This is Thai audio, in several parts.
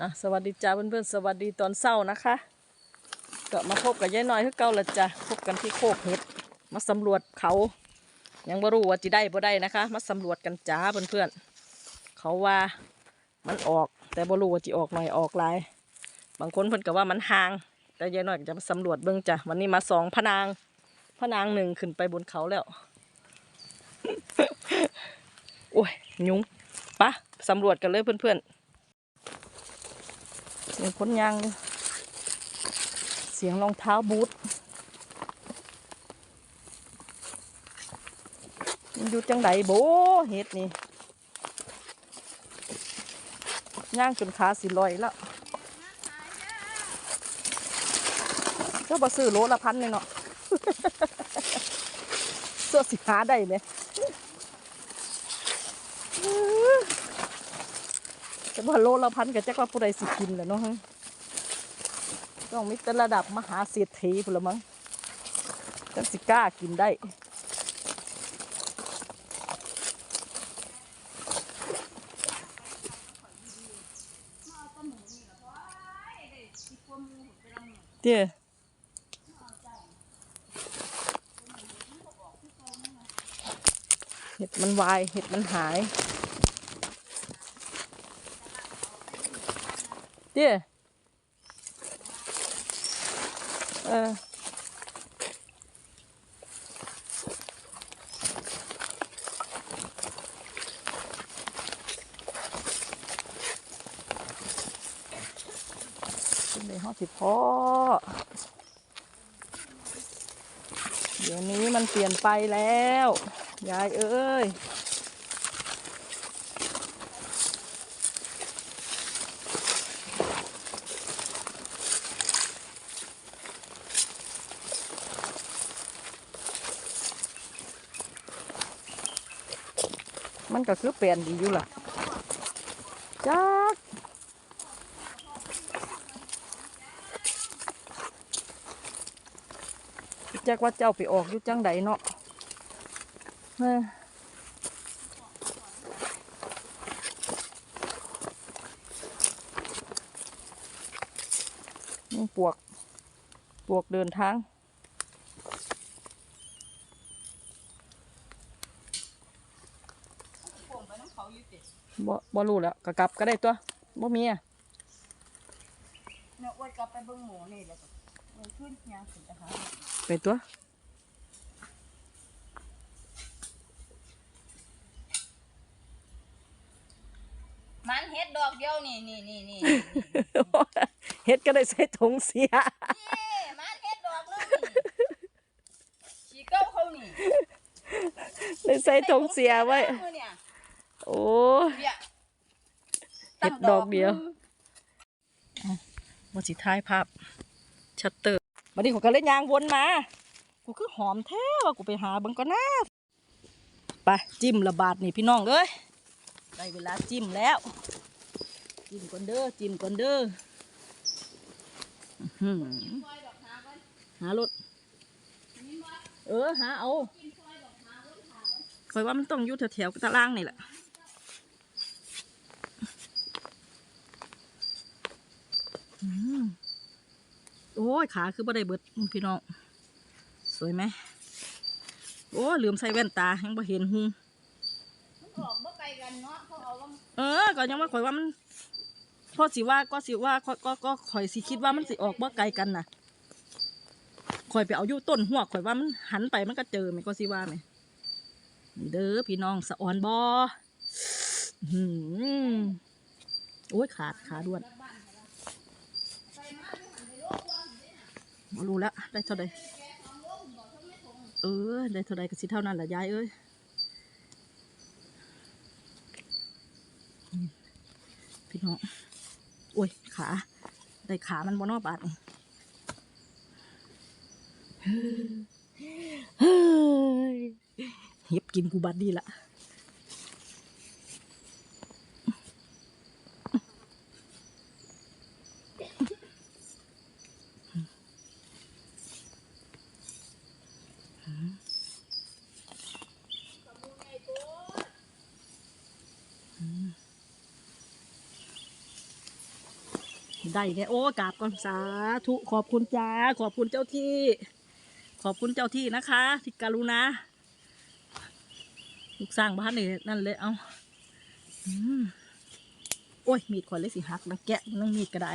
อะสวัสดีจ้าเพื่อนๆสวัสดีตอนเช้านะคะก็มาพบกับยายน้อยคือเก่าละจ้ะพบกันที่โคกเห็ดมาสำรวจเขา ยังไม่รู้ว่าจะได้บ่ได้นะคะ มาสำรวจกันจ้าเพื่อนๆเขาว่ามันออก แต่บ่รู้ว่าจะออกหน่อยออกหลายบางคนเพิ่นก็ว่ามันห่าง แต่ยายน้อยก็จะมาสำรวจเบิ่งจ้ะวันนี้มาสองพนางพนางหนึ่งขึ้นไปบนเขาแล้วโอ้ยยุงปะสำรวจกันเลยเพื่อนๆ เสีคนยางเสียงรองเท้าบูทมันอยู่จังไดโบเห็ดนี่ย่างจนขาสิลอยแล้วก็บาซื้อโลละพันเลยเนาะเสื้อสิหาได้ไหม จะว่าโลละพันกับจ็คว่าผู้ใดสิกินแหละเนาะต้องมีแต่ระดับมหาเศรษฐีพุ่นละมั้งจังสิกล้ากินได้เจ้เห็ดมันวาย เห็ดมันหาย เจ้เออเป็นในห้องสิพ่อเดี๋ยวนี้มันเปลี่ยนไปแล้ว ยายเอ้ย มันก็คือเปลี่ยนดีอยู่ล่ะจักจักว่าเจ้าไปออกอยู่จังใดเนาะนี่ปวก ปวกเดินทาง บ่บ่รู้แล้วก็กลับก็ได้ตัวบ่มีอะเนี่ยอ้วนกลับไปเบิ่งหมูนี่แล้วก็เออขึ้นยางขึ้นจะหาไปตัวมันเฮ็ดดอกเดียวนี่นี่นี่นี่เฮ็ดก็ได้ใส่ถุงเสียนี่มันเฮ็ดดอกนึงนี่ฉีเก้าเขานี่ได้ใส่ถุงเสียไว้มือเนี่ย โอ้เบี้ยเฮ็ดดอกเดียวบ่สิถ่ายภาพ ชัตเตอร์บัดนี้ผมก็เลยยางวนมา กูคือหอมแท้ว่ากูไปหาเบิ่งก่อนนะไปจิ้มระบาดนี่พี่น้องเอ้ยได้เวลาจิ้มแล้ว จิ้มก่อนเด้อจิ้มก่อนเด้ออื้อหือหารถเออหาเอาคอยว่ามันต้องอยู่แถวๆตารางนี่แหละ โอ้ยขาคือบ่ได้เบิดพี่น้อง สวยไหม โอ้ลืมใส่แว่นตายังบ่เห็นหูมันออกบ่ไกลกันเนาะเขาเอาว่าเออก็ยังว่าข่อยว่ามันพอสิว่าก็สิว่าก็ก็ก็ข่อยสิคิดว่ามันสิออกบ่ไกลกันน่ะข่อยไปเอาอยู่ต้นหัวข่อยว่ามันหันไปมันก็เจอไหมก็สิว่าไหมนี่เด้อพี่น้องสะออนบ่อื้อหือโอ้ยขาดขาด้วน รู้แล้วได้เท่าใดเออ ได้เท่าใดก็สิเท่านั้นแหละยายเอ้ยพี่น้องโอ้ย ขา ได้ขามันบนนอบาดนี่เฮ้ยเห็บกินกูบัดดีละ ได้ไงโอ้กราบก่อนสาธุขอบคุณจ้าขอบคุณเจ้าที่ ขอบคุณเจ้าที่นะคะที่กรุณาลูกสร้างบ้านนี่นั่นเลยเอาอืมโอ้ยมีดข่อยเลยสิหักนังแกะนังมีดก็ได้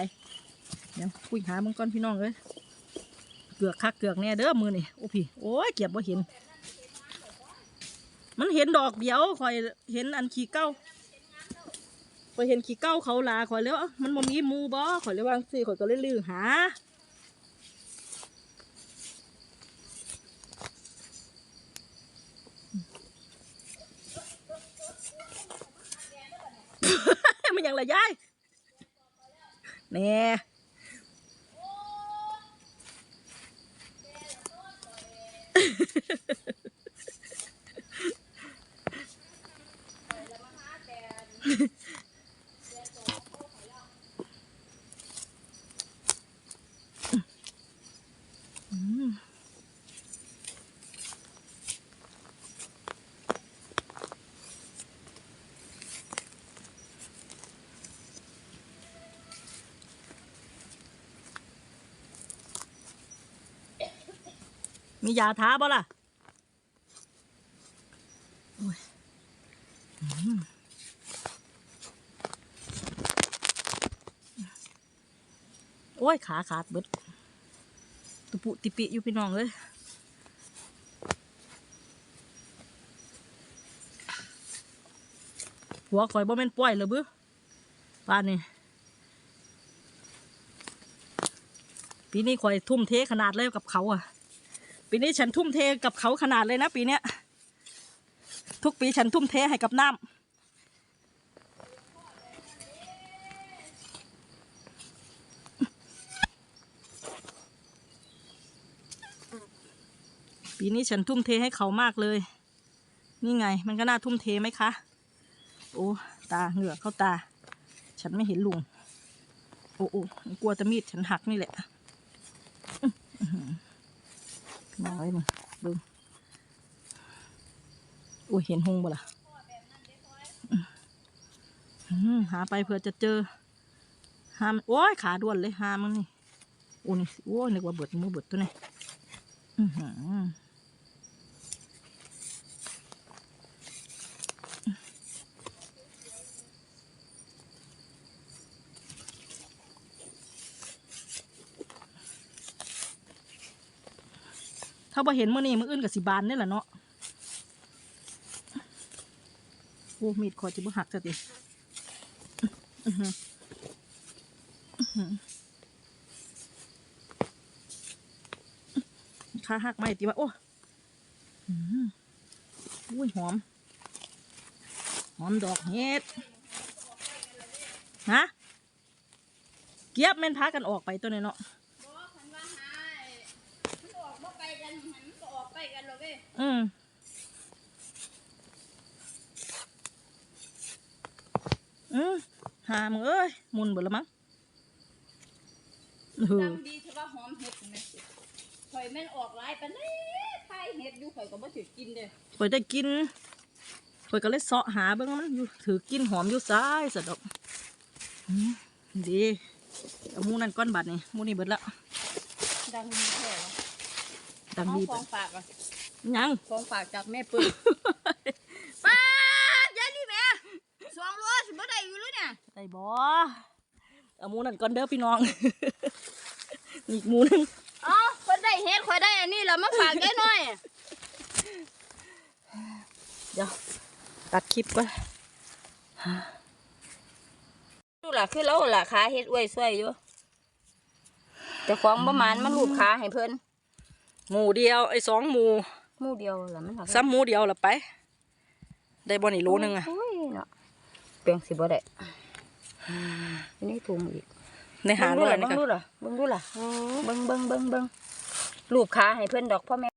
เดี๋ยวคุยหามึงก่อนพี่น้องเลยเกือกคักเกือกแน่เด้อมือนี่โอ้พี่โอ้ยเก็บบ่เห็น มันเห็นดอกเดียวข่อยเห็นอันขี้เก้า ข่อเห็นขี้เก้าเขาลาขอยแล้วมันบ่มีมูบ่ขอยเลยว่าสิขอยก็เลยลือหามันยังละยายแน่ มียาท้าบ่ล่ะโอ้ย ขาขาดเบิดตุปุติปิอยู่พี่น้องเลยหัวข่อยบ่แม่นป่วยเลยบื้อป้านนี่ปีนี้ข่อยทุ่มเทขนาดเลยกับเขาอะ ปีนี้ฉันทุ่มเทกับเขาขนาดเลยนะปีเนี้ย ทุกปีฉันทุ่มเทให้กับน้ำปีนี้ฉันทุ่มเทให้เขามากเลย นี่ไง มันก็น่าทุ่มเทไหมคะ โอ้ ตาเหงือกเข้าตา ฉันไม่เห็นลุง โอ้โอ้กลัวจะมีดฉันหักนี่แหละ น้อยมึงดูอุ้ยเห็นหงบ่ล่ะหาไปเพื่อจะเจอหามโอ้ยขาด้วนเลยหามึงนี่โอ้นี่โอ้ยนึกว่าเบิดมือเบิดตัวนี้อือหือ ถ้าบ่เห็นมื้อนี้มื้ออื่นกับสิบานนี่แหละเนาะโอ้มีดคอจะบ่หักซะติอื้อหืออื้อหือขาหักไหมติว่าโอ้อุ้ยหอม หอมดอกเห็ดฮะเกียบแม่นพากันออกไปตัวนี้เนาะ บอกคันว่าหาไอ้มันออกบ่ไปกันหันมันก็ออก ไปกันหรอกเว้ยอืมอืมหามึงเอ้ยหมุนเบิดละมั้งเออดังดีเฉพาะหอมเห็ดเห็นไหมข่อยแม่นออกหลายปานนี้ไข่เห็ดอยู่ข่อยก็บ่ถือกินเด้อข่อยได้กินข่อยก็เลยเสาะหาเบิ่งมันอยู่ถือกินหอมอยู่ซ้ายสะดอกอืมดีเอาหมูนั่นก้อนบัดนี่หมูนี่เบิดละดังดีแท้ วะดังเอาดีของฝากอะยังของฝากจากแม่ปื้มป้าดยายนี่แม่สองโลสิบ่ได้อยู่เลยเนี่ยได้บ่เอาหมูนั่นก้อนเด้อพี่น้องอีกหมูหนึงเอ๋อคนได้เฮ็ดข่อยได้อันนี้แล้วมาฝากยายหน่อย เดี๋ยว ตัดคลิปก่อนดูล่ะคือเราล่ะขาเฮ็ดอวยซวยอยู่เจ้าของบ่หมานมันรูปขาให้เพิ่น หมูเดียวไอ้สองหมูหมู่เดียวล่ะมันซ้ำหมูเดียวละไป ได้บ่นี่โลนึงอะโยเนาะเปียงสิบ่ได้อันนี้ถุงอีกในหาร้อยนี่เบิ่งก็ดูล่ะเบิ่งดูล่ะเบิ่งเบิ่งเบิ่งเบิ่งรูปขาให้เพิ่นดอกพ่อแม่